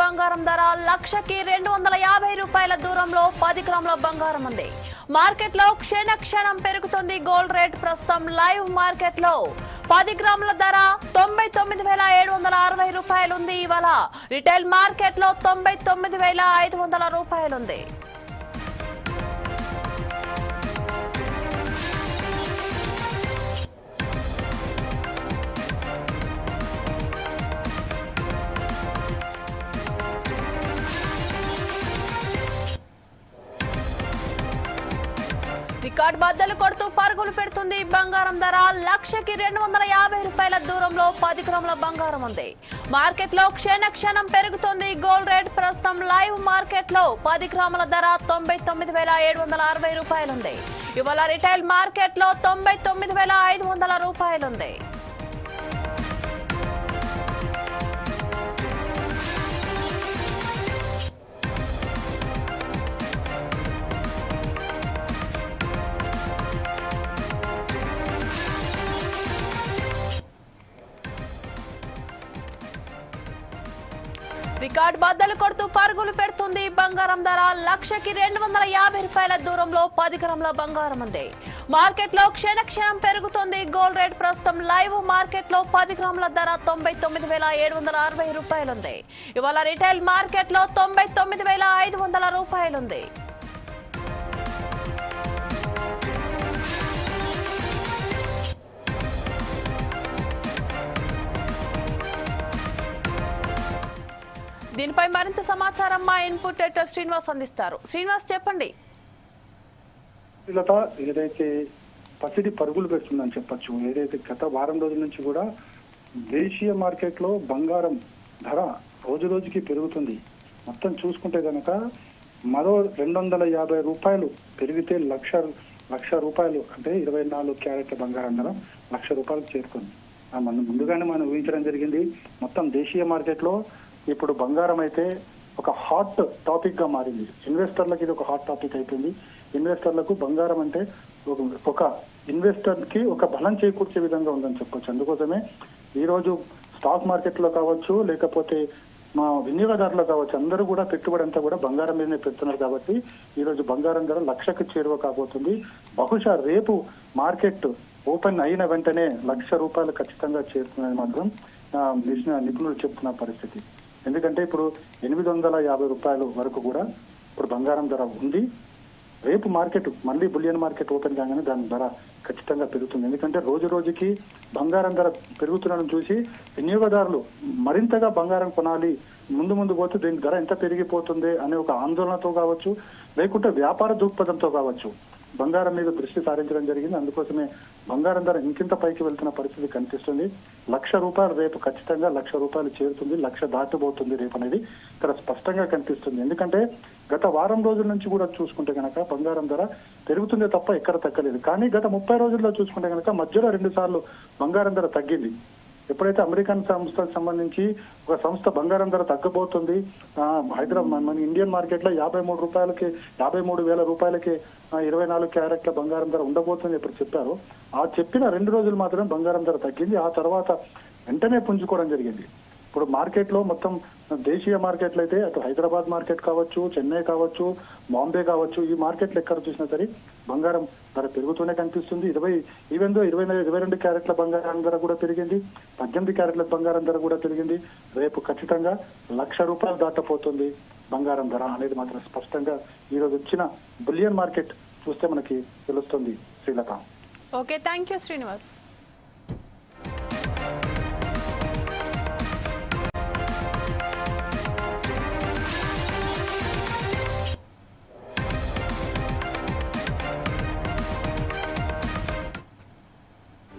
బంగారం ధర లక్షకి రెండు వందల యాభై రూపాయల దూరంలో పది గ్రాముల బంగారం ఉంది. మార్కెట్లో క్షణ క్షణం పెరుగుతుంది గోల్డ్ రేట్. ప్రస్తుతం లైవ్ మార్కెట్లో పది గ్రాముల ధర తొంభై తొమ్మిది వేల ఏడు వందల అరవై రూపాయలు ఉంది ఇవాళ రిటైల్ మార్కెట్లో తొంభై తొమ్మిది వేల ఐదు వందల రూపాయలు రికార్డ్ బద్దలు కొడుతూ పరుగులు పెడుతుంది. బంగారం ధర లక్షకి రెండు వందల యాభై రూపాయల దూరంలో పది గ్రాముల బంగారం ఉంది. మార్కెట్లో క్షణ క్షణం పెరుగుతుంది. గోల్డ్ రేట్ ప్రస్తుతం లైవ్ మార్కెట్లో పది గ్రాముల ధర తొంభై తొమ్మిది వేల ఏడు వందల అరవై రూపాయలు ఉంది ఇవాళ రిటైల్ మార్కెట్లో తొంభై తొమ్మిది వేల ఐదు వందల రూపాయలుంది. రికార్డ్ బద్దలు కొడుతూ పరుగులు పెడుతుంది. బంగారం ధర లక్షకి రెండు వందల యాభై రూపాయల దూరంలో పది గ్రాముల బంగారం ఉంది. మార్కెట్లో క్షణ క్షణం పెరుగుతుంది. గోల్డ్ రేట్ ప్రస్తుతం లైవ్ మార్కెట్లో పది గ్రాముల ధర తొంభై తొమ్మిది వేల ఏడు వందల అరవై రూపాయలు ఉంది ఇవాళ రిటైల్ మార్కెట్లో తొంభై తొమ్మిది వేల ఐదు వందల రూపాయలు దీనిపై మరింత సమాచారం మా ఇన్పుట్ ఎటర్ శ్రీనివాస్ అందిస్తారు. శ్రీనివాస్ చెప్పండి. లత ఏదైతే పసిడి పరుగులు పెడుతుందని చెప్పొచ్చు ఏదైతే గత వారం రోజుల నుంచి కూడా దేశీయ మార్కెట్లో బంగారం ధర రోజు రోజుకి పెరుగుతుంది. మొత్తం చూసుకుంటే కనుక మరో రెండు వందల యాభై రూపాయలు పెరిగితే లక్ష లక్ష రూపాయలు అంటే ఇరవై నాలుగు క్యారెట్ల బంగారం ధర లక్ష రూపాయలు చేరుకుంది. మనం ముందుగానే మనం ఊహించడం జరిగింది మొత్తం దేశీయ మార్కెట్లో ఇప్పుడు బంగారం అయితే ఒక హాట్ టాపిక్గా మారింది. ఇన్వెస్టర్లకు ఇది ఒక హాట్ టాపిక్ అయిపోయింది. ఇన్వెస్టర్లకు బంగారం అంటే ఒక- ఇన్వెస్టర్కి ఒక బలం చేకూర్చే విధంగా ఉందని చెప్పొచ్చు. అందుకోసమే ఈ రోజు స్టాక్ మార్కెట్లో కావచ్చు లేకపోతే మా వినియోగదారులు కావచ్చు అందరూ కూడా పెట్టుబడి అంతా కూడా బంగారం మీదనే పెడుతున్నారు కాబట్టి ఈ రోజు బంగారం ధర లక్షకు చేరువ కాబోతుంది. బహుశా రేపు మార్కెట్ ఓపెన్ అయిన వెంటనే లక్ష రూపాయలు ఖచ్చితంగా చేరుతుందని మాత్రం నిపుణులు చెప్తున్న పరిస్థితి. ఎందుకంటే ఇప్పుడు ఎనిమిది వందల యాభై రూపాయల వరకు కూడా ఇప్పుడు బంగారం ధర ఉంది. రేపు మార్కెట్ మళ్ళీ బులియన్ మార్కెట్ ఓపెన్ కాగానే దాని ధర ఖచ్చితంగా పెరుగుతుంది. ఎందుకంటే రోజు రోజుకి బంగారం ధర పెరుగుతుండడం చూసి వినియోగదారులు మరింతగా బంగారం కొనాలి ముందు ముందు పోతే దీని ధర ఎంత పెరిగిపోతుంది అనే ఒక ఆందోళనతో కావచ్చు లేకుంటే వ్యాపార దృక్పథంతో కావచ్చు. బంగారం మీద దృష్టి సారించడం జరిగింది. అందుకోసమే బంగారం ధర ఇంకింత పైకి వెళ్తున్న పరిస్థితి కనిపిస్తుంది. లక్ష రూపాయలు రేపు ఖచ్చితంగా లక్ష రూపాయలు చేరుతుంది. లక్ష దాటిపోతుంది రేపు అనేది ఇక్కడ స్పష్టంగా కనిపిస్తుంది. ఎందుకంటే గత వారం రోజుల నుంచి కూడా చూసుకుంటే కనుక బంగారం ధర పెరుగుతుందే తప్ప ఎక్కడ తగ్గలేదు. కానీ గత ముప్పై రోజుల్లో చూసుకుంటే కనుక మధ్యలో రెండు సార్లు బంగారం ధర తగ్గింది. ఎప్పుడైతే అమెరికన్ సంస్థకు సంబంధించి ఒక సంస్థ బంగారం ధర తగ్గబోతుంది హైదరాబాద్ మన ఇండియన్ మార్కెట్లో యాభై మూడు రూపాయలకి యాభై మూడు వేల రూపాయలకి ఇరవై నాలుగు క్యారెట్ల బంగారం ధర ఉండబోతుంది ఇప్పుడు చెప్పారు. ఆ చెప్పిన రెండు రోజులు మాత్రమే బంగారం ధర తగ్గింది. ఆ తర్వాత వెంటనే పుంజుకోవడం జరిగింది. ఇప్పుడు మార్కెట్లో మొత్తం దేశీయ మార్కెట్లు అయితే అటు హైదరాబాద్ మార్కెట్ కావచ్చు చెన్నై కావచ్చు బాంబే కావచ్చు ఈ మార్కెట్లు ఎక్కడ చూసినా సరే బంగారం ధర పెరుగుతూనే కనిపిస్తుంది. ఇరవై ఈవెన్ దో ఇరవై ఇరవై రెండు క్యారెట్ల బంగారం ధర కూడా పెరిగింది. పద్దెనిమిది క్యారెట్ల బంగారం ధర కూడా పెరిగింది. రేపు ఖచ్చితంగా లక్ష రూపాయలు దాటపోతుంది బంగారం ధర అనేది మాత్రం స్పష్టంగా ఈ రోజు వచ్చిన బులియన్ మార్కెట్ చూస్తే మనకి తెలుస్తుంది. Srilatha. Okay thank you Srinivas.